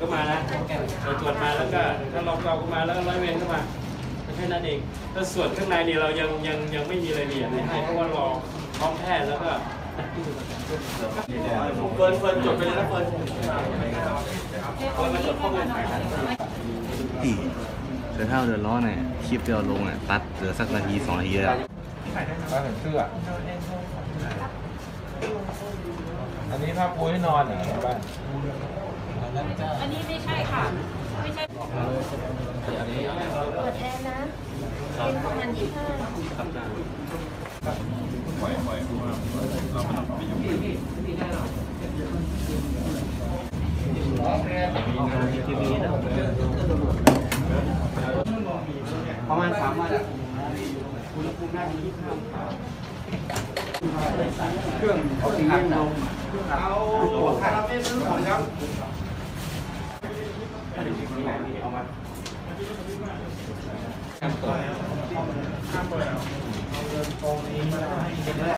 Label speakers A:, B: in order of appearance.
A: ก็มานะเราตรวจมาแล้วก็ถ้าเราเกาก็มาแล้วก็ร้อยเวรก็มาแค่นั้นเองแล้วส่วนข้างในเนี่ยเรายังยังยังไม่มีรายละเอียดอะไรให้เพราะว่ารอพร้อมแพทย์แล้วก็เฟิร์นเฟิร์นจดไปเลยนะเฟิร์นเฟิร์นมาจดข้อมูล
B: อีเดี๋ยวถ้าเราเดือดร้อนเนี่ยคลิปที่เราลงเนี่ยตัดเหลือสักนาทีสองนาทีแล้ว
C: มาถึงเสื้ออันนี้ผ้าปูให้นอนเหรอบ้าน
D: อันนี้ไม่ใช่ค่ะ ไม่ใช่
E: เปิดแอร์นะ เป็นประมาณยี่ห้า
A: ปยุ่งประมาณสามวันอุณหภูมิน่าจะยี่สิบห้าองศาเครื่องออกซิเจนลงเอาตัวคาราเมลซื้อหมดครับ เอามา
C: ห้ามเปิดห้ามเปิด